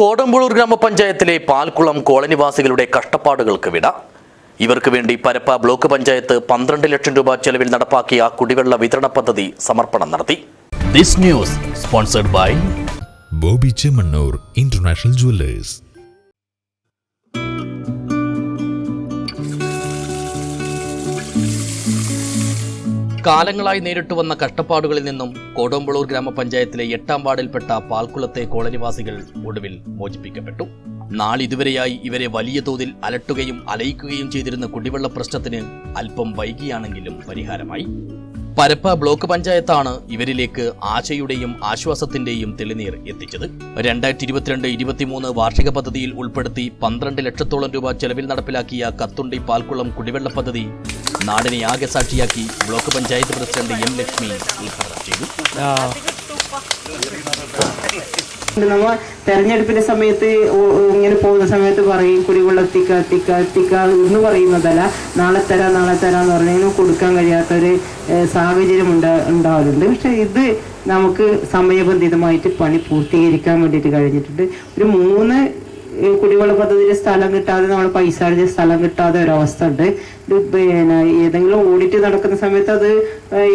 കോടമ്പളൂർ ഗ്രാമപഞ്ചായത്തിലെ പാൽക്കുളം കോളനിവാസികളുടെ കഷ്ടപ്പാടുകൾക്ക് വിട. ഇവർക്ക് വേണ്ടി പരപ്പ ബ്ലോക്ക് പഞ്ചായത്ത് പന്ത്രണ്ട് ലക്ഷം രൂപ ചെലവിൽ നടപ്പാക്കിയ കുടിവെള്ള വിതരണ പദ്ധതി സമർപ്പണം നടത്തി. This news sponsored by Bobby Chemmanur international jewellers. കാലങ്ങളായി നേരിട്ട് വന്ന കഷ്ടപ്പാടുകളിൽ നിന്നും കോടമ്പളൂർ ഗ്രാമപഞ്ചായത്തിലെ എട്ടാം വാർഡിൽപ്പെട്ട പാൽക്കുളത്തെ കോളനിവാസികൾ ഒടുവിൽ മോചിപ്പിക്കപ്പെട്ടു. നാളിതുവരെയായി ഇവരെ വലിയ തോതിൽ അലട്ടുകയും അലയിക്കുകയും ചെയ്തിരുന്ന കുടിവെള്ള പ്രശ്നത്തിന് അല്പം വൈകിയാണെങ്കിലും പരിഹാരമായി. പരപ്പ ബ്ലോക്ക് പഞ്ചായത്താണ് ഇവരിലേക്ക് ആശയുടെയും ആശ്വാസത്തിന്റെയും തെളിനീർ എത്തിച്ചത്. രണ്ടായിരത്തി ഇരുപത്തിരണ്ട് ഇരുപത്തിമൂന്ന് വാർഷിക പദ്ധതിയിൽ ഉൾപ്പെടുത്തി പന്ത്രണ്ട് ലക്ഷത്തോളം രൂപ ചെലവിൽ നടപ്പിലാക്കിയ കത്തുണ്ടി പാൽക്കുളം കുടിവെള്ള പദ്ധതി നാടിനെ ആകെ സാക്ഷിയാക്കി block panchayat president M Lakshmi ഉദ്ഘാടനം ചെയ്തു. നമ്മ തെരഞ്ഞെടുപ്പിന്റെ സമയത്ത് ഇങ്ങനെ പോകുന്ന സമയത്ത് പറയും കുടിവെള്ളം എത്തിക്ക എത്തിക്ക എത്തിക്ക എന്ന് പറയുന്നതല്ല. നാളെ തരാം നാളെ തരാന്ന് പറഞ്ഞാൽ കൊടുക്കാൻ കഴിയാത്തൊരു സാഹചര്യം ഉണ്ടാ ഉണ്ടാവലുണ്ട്. പക്ഷെ ഇത് നമുക്ക് സമയബന്ധിതമായിട്ട് പണി പൂർത്തീകരിക്കാൻ വേണ്ടിയിട്ട് കഴിഞ്ഞിട്ടുണ്ട്. ഒരു മൂന്ന് കുടിവെള്ള പദ്ധതിയുടെ സ്ഥലം കിട്ടാതെ നമ്മൾ പൈസ അടിച്ച് സ്ഥലം കിട്ടാതെ ഒരവസ്ഥ ഉണ്ട്. പിന്നെ ഏതെങ്കിലും ഓഡിറ്റ് നടക്കുന്ന സമയത്ത് അത്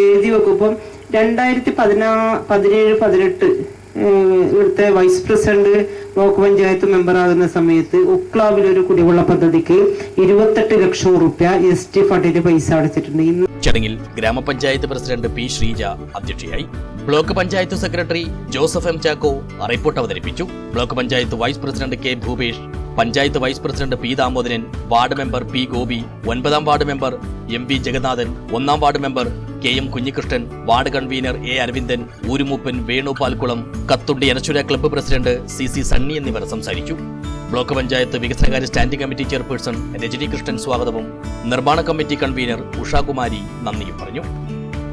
എഴുതി വെക്കും. ഇപ്പം രണ്ടായിരത്തി പതിനാ പതിനേഴ് പതിനെട്ട് ഇവിടുത്തെ vice president block panchayat member ആകുന്ന സമയത്ത് ഉക്ലാവിൽ ഒരു കുടിവെള്ള പദ്ധതിക്ക് ഇരുപത്തെട്ട് ലക്ഷം റുപ്യ എസ് ടി ഫണ്ടിന്റെ പൈസ അടച്ചിട്ടുണ്ട്. ഇന്ന് ചടങ്ങിൽ ഗ്രാമപഞ്ചായത്ത് പ്രസിഡന്റ് പി ശ്രീജ അധ്യക്ഷയായി. Block panchayat secretary Joseph M Chacko report അവതരിപ്പിച്ചു. Block panchayat vice president K Bhupesh panchayat vice president P Damodaran ward member P Gopi ഒൻപതാം ward member M V Jagannathan ഒന്നാം ward member K M Kunhikrishnan ward convener A Aravindan ഊരുമൂപ്പൻ Venu Palkulam Kathundi Anaswara club president C C Sunny എന്നിവർ സംസാരിച്ചു. Block panchayat വികസനകാര്യ standing committee chairperson Rajani Krishnan സ്വാഗതവും. നിർമ്മാണ committee convener Ushakumari നന്ദിയും പറഞ്ഞു.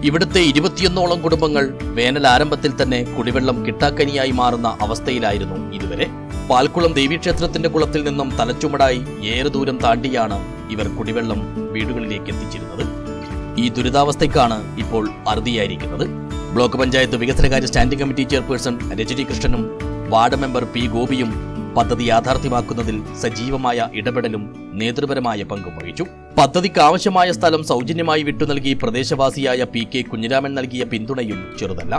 ഇവിടുത്തെ ഇരുപത്തിയൊന്നോളം കുടുംബങ്ങൾ വേനൽ ആരംഭത്തിൽ തന്നെ കുടിവെള്ളം കിട്ടാക്കനിയായി മാറുന്ന അവസ്ഥയിലായിരുന്നു ഇതുവരെ. പാൽക്കുളം ദേവീക്ഷേത്രത്തിന്റെ കുളത്തിൽ നിന്നും തലച്ചുമടായി ഏറെ ദൂരം താണ്ടിയാണ് ഇവർ കുടിവെള്ളം വീടുകളിലേക്ക് എത്തിച്ചിരുന്നത്. ഈ ദുരിതാവസ്ഥയ്ക്കാണ് ഇപ്പോൾ അറുതിയായിരിക്കുന്നത്. ബ്ലോക്ക് പഞ്ചായത്ത് വികസനകാര്യ സ്റ്റാൻഡിംഗ് കമ്മിറ്റി ചെയർപേഴ്സൺ രജനി കൃഷ്ണനും വാർഡ് മെമ്പർ പി ഗോപിയും പദ്ധതി യാഥാർത്ഥ്യമാക്കുന്നതിൽ സജീവമായ ഇടപെടലും നേതൃപരമായ പങ്കും വഹിച്ചു. പദ്ധതിക്ക് ആവശ്യമായ സ്ഥലം സൗജന്യമായി വിട്ടു നൽകി പ്രദേശവാസിയായ പി കെ കുഞ്ഞിരാമൻ നൽകിയ പിന്തുണയും ചെറുതല്ല.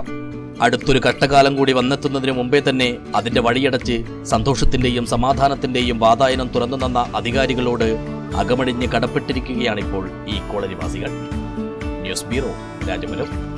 അടുത്തൊരു കഷ്ടകാലം കൂടി വന്നെത്തുന്നതിന് മുമ്പേ തന്നെ അതിന്റെ വഴിയടച്ച് സന്തോഷത്തിന്റെയും സമാധാനത്തിന്റെയും വാതായനം തുറന്നു തന്ന അധികാരികളോട് അകമടിഞ്ഞ് കടപ്പെട്ടിരിക്കുകയാണിപ്പോൾ ഈ കോളനിവാസികൾ ന്യൂസ് ബ്യൂറോ രാജപുരം